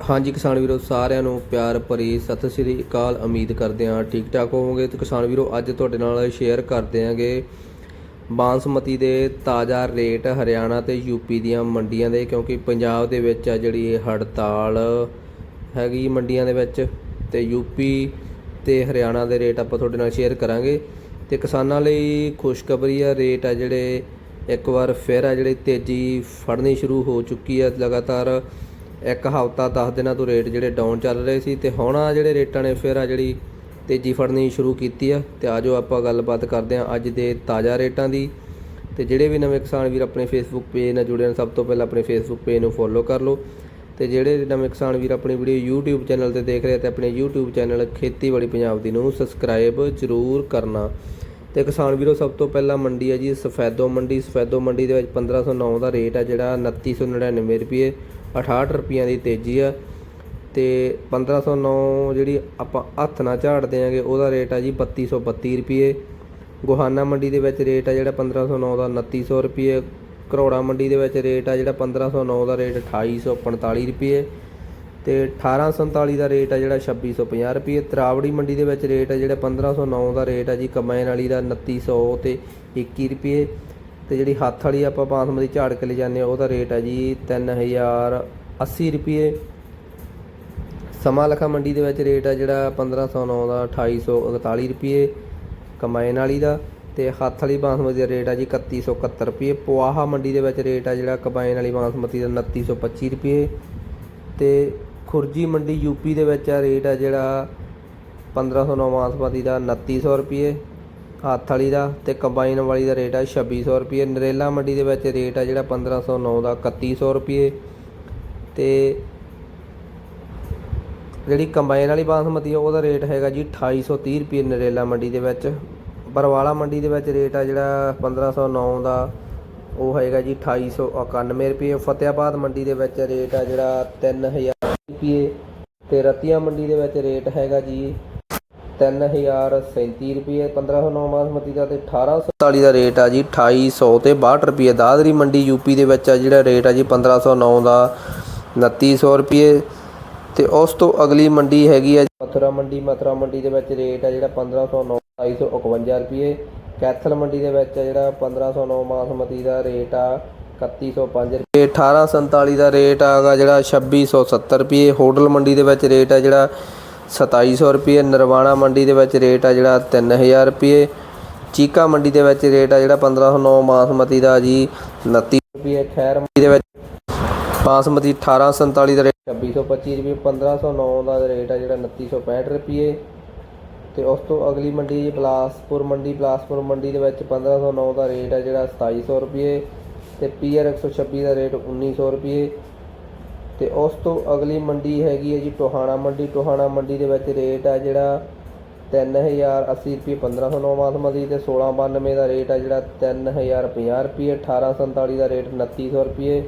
ਹਾਂਜੀ ਕਿਸਾਨ ਵੀਰੋ, ਸਾਰਿਆਂ ਨੂੰ ਪਿਆਰ ਭਰੀ ਸਤਿ ਸ੍ਰੀ ਅਕਾਲ। ਉਮੀਦ ਕਰਦੇ ਹਾਂ ਠੀਕ ਠਾਕ ਹੋਵੋਗੇ। ਤੇ ਕਿਸਾਨ ਵੀਰੋ, ਅੱਜ ਤੁਹਾਡੇ ਨਾਲ ਸ਼ੇਅਰ ਕਰਦੇ ਹਾਂਗੇ ਬਾਂਸਮਤੀ ਦੇ ਤਾਜ਼ਾ ਰੇਟ ਹਰਿਆਣਾ ਤੇ ਯੂਪੀ ਦੀਆਂ ਮੰਡੀਆਂ ਦੇ, ਕਿਉਂਕਿ ਪੰਜਾਬ ਦੇ ਵਿੱਚ ਆ ਜਿਹੜੀ ਇਹ ਹੜਤਾਲ ਹੈਗੀ ਮੰਡੀਆਂ ਦੇ ਵਿੱਚ ਤੇ ਯੂਪੀ ਤੇ ਹਰਿਆਣਾ ਦੇ ਰੇਟ ਆਪਾਂ ਤੁਹਾਡੇ ਨਾਲ ਸ਼ੇਅਰ ਕਰਾਂਗੇ। ਤੇ ਕਿਸਾਨਾਂ ਲਈ ਖੁਸ਼ਖਬਰੀ ਆ, ਰੇਟ ਆ ਜਿਹੜੇ ਇੱਕ ਵਾਰ ਫਿਰ ਆ ਜਿਹੜੇ ਤੇਜ਼ੀ ਫੜਨੀ ਸ਼ੁਰੂ ਹੋ ਚੁੱਕੀ ਆ ਲਗਾਤਾਰ। ਇੱਕ ਹਫ਼ਤਾ 10 ਦਿਨਾਂ ਤੋਂ ਰੇਟ ਜਿਹੜੇ ਡਾਊਨ ਚੱਲ ਰਹੇ ਸੀ ਤੇ ਹੁਣ ਆ ਜਿਹੜੇ ਰੇਟਾਂ ਨੇ ਫਿਰ ਆ ਜਿਹੜੀ ਤੇਜ਼ੀ ਫੜਨੀ ਸ਼ੁਰੂ ਕੀਤੀ ਆ ਤੇ ਆਜੋ ਆਪਾਂ ਗੱਲਬਾਤ ਕਰਦੇ ਹਾਂ ਅੱਜ ਦੇ ਤਾਜ਼ਾ ਰੇਟਾਂ ਦੀ। ਤੇ ਜਿਹੜੇ ਵੀ ਨਵੇਂ ਕਿਸਾਨ ਵੀਰ ਆਪਣੇ ਫੇਸਬੁੱਕ ਪੇਜ ਨਾਲ ਜੁੜੇ ਹਨ ਸਭ ਤੋਂ ਪਹਿਲਾਂ ਆਪਣੇ ਫੇਸਬੁੱਕ ਪੇਜ ਨੂੰ ਫੋਲੋ ਕਰ ਲਓ। ਤੇ ਜਿਹੜੇ ਨਵੇਂ ਕਿਸਾਨ ਵੀਰ ਆਪਣੀ ਵੀਡੀਓ YouTube ਚੈਨਲ ਤੇ ਦੇਖ ਰਹੇ ਤੇ ਆਪਣੇ YouTube ਚੈਨਲ ਖੇਤੀਬਾੜੀ ਪੰਜਾਬ ਦੀ ਨੂੰ ਸਬਸਕ੍ਰਾਈਬ ਜ਼ਰੂਰ ਕਰਨਾ। ਤੇ ਕਿਸਾਨ ਵੀਰੋ, ਸਭ ਤੋਂ ਪਹਿਲਾਂ ਮੰਡੀ ਹੈ ਜੀ, ਸਫੈਦੋ ਮੰਡੀ। ਸਫੈਦੋ ਮੰਡੀ ਦੇ ਵਿੱਚ 1509 ਦਾ ਰੇਟ ਹੈ ਜਿਹੜਾ 2999 ਰੁਪਏ। 68 ਰੁਪਈਆਂ ਦੀ ਤੇਜ਼ੀ ਆ ਤੇ 1509 ਜਿਹੜੀ ਆਪਾਂ ਹੱਥ ਨਾਲ ਝਾੜਦੇ ਦਿਆਂਗੇ, ਉਹਦਾ ਰੇਟ ਆ ਜੀ 3232 ਰੁਪਏ ਗੋਹਾਨਾ ਮੰਡੀ ਦੇ ਵਿੱਚ ਰੇਟ ਆ ਜਿਹੜਾ 1509 ਦਾ 2900 ਰੁਪਏ ਕਰੋੜਾ ਮੰਡੀ ਦੇ ਵਿੱਚ ਰੇਟ ਆ ਜਿਹੜਾ 1509 ਦਾ ਰੇਟ 2845 ਰੁਪਏ ਤੇ 1847 ਦਾ ਰੇਟ ਆ ਜਿਹੜਾ 2650 ਰੁਪਏ ਤਰਾਵੜੀ ਮੰਡੀ ਦੇ ਵਿੱਚ ਰੇਟ ਆ ਜਿਹੜਾ 1509 ਦਾ ਰੇਟ ਆ ਜੀ ਕਮਾਇਨ ਵਾਲੀ ਦਾ 2900 ਤੇ 21 ਰੁਪਏ ਤੇ ਜਿਹੜੀ ਹੱਥ ਵਾਲੀ ਆਪਾਂ ਬਾਸਮਤੀ ਝਾੜ ਕੇ ਲੈ ਜਾਂਦੇ ਆ ਉਹਦਾ ਰੇਟ ਹੈ ਜੀ 3080 ਰੁਪਏ ਸਮਾਂ ਲਖਾ ਮੰਡੀ ਦੇ ਵਿੱਚ ਰੇਟ ਆ ਜਿਹੜਾ 1509 ਦਾ 2841 ਰੁਪਏ ਕਮਾਇਨ ਵਾਲੀ ਦਾ ਤੇ ਹੱਥ ਵਾਲੀ ਬਾਸਮਤੀ ਦਾ ਰੇਟ ਆ ਜੀ 3171 ਰੁਪਏ ਪੁਆਹਾ ਮੰਡੀ ਦੇ ਵਿੱਚ ਰੇਟ ਆ ਜਿਹੜਾ ਕਮਾਇਨ ਵਾਲੀ ਬਾਸਮਤੀ ਦਾ 2925 ਰੁਪਏ ਤੇ ਖੁਰਜੀ ਮੰਡੀ ਯੂਪੀ ਦੇ ਵਿੱਚ ਆ ਰੇਟ ਆ ਜਿਹੜਾ 1509 ਬਾਸਮਤੀ ਦਾ 2900 ਰੁਪਏ ਹੱਥ ਵਾਲੀ ਦਾ ਤੇ ਕੰਬਾਈਨ ਵਾਲੀ ਦਾ ਰੇਟ ਆ 2600 ਰੁਪਏ। ਨਰੇਲਾ ਮੰਡੀ ਦੇ ਵਿੱਚ ਰੇਟ ਆ ਜਿਹੜਾ 1509 ਦਾ 3100 ਰੁਪਏ। ਤੇ ਜਿਹੜੀ ਕੰਬਾਈਨ ਵਾਲੀ ਬਾਸਮਤੀ ਆ, ਉਹਦਾ ਰੇਟ ਹੈਗਾ ਜੀ 2830 ਰੁਪਏ ਨਰੇਲਾ ਮੰਡੀ ਦੇ ਵਿੱਚ। ਬਰਵਾਲਾ ਮੰਡੀ ਦੇ ਵਿੱਚ ਰੇਟ ਆ ਜਿਹੜਾ 1509 ਦਾ, ਉਹ ਹੈਗਾ ਜੀ 2891 ਰੁਪਏ। ਫਤਿਆਬਾਦ ਮੰਡੀ ਦੇ ਵਿੱਚ ਰੇਟ ਆ ਜਿਹੜਾ 3000 ਰੁਪਏ। ਤੇ ਰਤੀਆ ਮੰਡੀ ਦੇ ਵਿੱਚ ਰੇਟ ਹੈਗਾ ਜੀ 3037 ਰੁਪਏ 1509 ਬਾਸਮਤੀ ਦਾ ਤੇ 1847 ਦਾ ਰੇਟ ਆ ਜੀ 2800 ਤੇ 62 ਰੁਪਏ। ਦਾਦਰੀ ਮੰਡੀ ਯੂਪੀ ਦੇ ਵਿੱਚ ਆ ਜਿਹੜਾ ਰੇਟ ਆ ਜੀ 1509 ਦਾ 2900 ਰੁਪਏ। ਤੇ ਉਸ ਤੋਂ ਅਗਲੀ ਮੰਡੀ ਹੈਗੀ ਆ ਮਥੁਰਾ ਮੰਡੀ। ਮਥੁਰਾ ਮੰਡੀ ਦੇ ਵਿੱਚ ਰੇਟ ਆ ਜਿਹੜਾ 1509 251 ਰੁਪਏ। ਕੈਥਲ ਮੰਡੀ ਦੇ ਵਿੱਚ ਆ ਜਿਹੜਾ 1509 ਬਾਸਮਤੀ ਦਾ ਰੇਟ ਆ 3105 ਰੁਪਏ। 1847 ਦਾ ਰੇਟ ਆਗਾ ਜਿਹੜਾ 2670 ਰੁਪਏ। ਹੋਟਲ ਮੰਡੀ ਦੇ ਵਿੱਚ ਰੇਟ ਆ ਜਿਹੜਾ 2700 ਰੁਪਏ, ਨਰਵਾਣਾ ਮੰਡੀ ਦੇ ਵਿੱਚ ਰੇਟ ਆ ਜਿਹੜਾ 3000 ਰੁਪਏ, ਚੀਕਾ ਮੰਡੀ ਦੇ ਵਿੱਚ ਰੇਟ ਆ ਜਿਹੜਾ 1509 ਬਾਸਮਤੀ ਦਾ ਜੀ 29 ਰੁਪਏ, ਖੈਰ ਮੰਡੀ ਦੇ ਵਿੱਚ ਬਾਸਮਤੀ 1847 ਦਾ ਰੇਟ 2625 ਰੁਪਏ 1509 ਦਾ ਰੇਟ ਆ ਜਿਹੜਾ 2965 ਰੁਪਏ। ਤੇ ਉਸ ਤੋਂ ਅਗਲੀ ਮੰਡੀ ਜੀ ਬਲਾਸਪੁਰ ਮੰਡੀ ਬਲਾਸਪੁਰ ਮੰਡੀ ਦੇ ਵਿੱਚ 1509 ਦਾ ਰੇਟ ਆ ਜਿਹੜਾ 2700 ਰੁਪਏ ਤੇ ਪੀਆਰ 126 ਦਾ ਰੇਟ 1900 ਰੁਪਏ। ਤੇ ਉਸ ਤੋਂ ਅਗਲੀ ਮੰਡੀ ਹੈਗੀ ਹੈ ਜੀ ਟੋਹਾਣਾ ਮੰਡੀ। ਟੋਹਾਣਾ ਮੰਡੀ ਦੇ ਵਿੱਚ ਰੇਟ ਆ ਜਿਹੜਾ 3080 ਰੁਪਏ 1509 ਬਾਸਮਤੀ ਤੇ 1692 ਦਾ ਰੇਟ ਆ ਜਿਹੜਾ 3050 ਰੁਪਏ 1847 ਦਾ ਰੇਟ 2900 ਰੁਪਏ।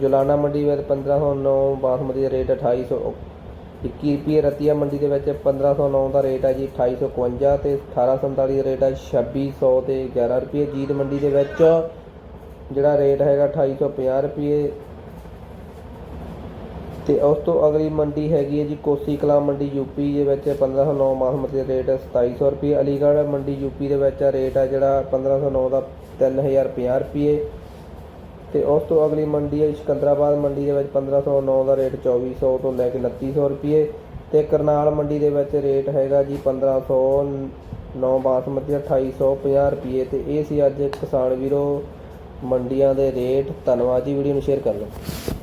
ਜੁਲਾਨਾ ਮੰਡੀ ਵਿੱਚ 1509 ਬਾਸਮਤੀ ਦਾ ਰੇਟ 2800 21 ਰੁਪਏ, ਰਤੀਆ ਮੰਡੀ ਦੇ ਵਿੱਚ 1509 ਦਾ ਰੇਟ ਆ ਜੀ 2851 ਤੇ 1847 ਦਾ ਰੇਟ ਆ 2600 ਤੇ 11 ਰੁਪਏ। ਜੀਤ ਮੰਡੀ ਦੇ ਵਿੱਚ ਜਿਹੜਾ ਰੇਟ ਹੈਗਾ 2850 ਰੁਪਏ। ਅਤੇ ਉਸ ਤੋਂ ਅਗਲੀ ਮੰਡੀ ਹੈਗੀ ਹੈ ਜੀ ਕੋਸੀ ਕਲਾ ਮੰਡੀ ਯੂਪੀ, ਦੇ ਵਿੱਚ 1509 ਬਾਸਮਤੀ ਦਾ ਰੇਟ ਸਤਾਈ ਸੌ ਰੁਪਏ। ਅਲੀਗੜ੍ਹ ਮੰਡੀ ਯੂਪੀ ਦੇ ਵਿੱਚ ਰੇਟ ਆ ਜਿਹੜਾ 1509 ਦਾ 3050 ਰੁਪਏ। ਤੇ ਉਸ ਤੋਂ ਅਗਲੀ ਮੰਡੀ ਹੈ ਸਿਕੰਦਰਾਬਾਦ ਮੰਡੀ ਦੇ ਵਿੱਚ 1509 ਦਾ ਰੇਟ 2400 ਤੋਂ ਲੈ ਕੇ 2900 ਰੁਪਏ। ਤੇ ਕਰਨਾਲ ਮੰਡੀ ਦੇ ਵਿੱਚ ਰੇਟ ਹੈਗਾ ਜੀ 1509 ਬਾਸਮਤੀ ਦਾ 2850 ਰੁਪਏ। ਤੇ ਇਹ ਸੀ ਅੱਜ ਕਿਸਾਨ ਵੀਰੋ ਮੰਡੀਆਂ ਦੇ ਰੇਟ। ਧੰਨਵਾਦ ਜੀ, ਵੀਡੀਓ ਨੂੰ ਸ਼ੇਅਰ ਕਰ ਲਓ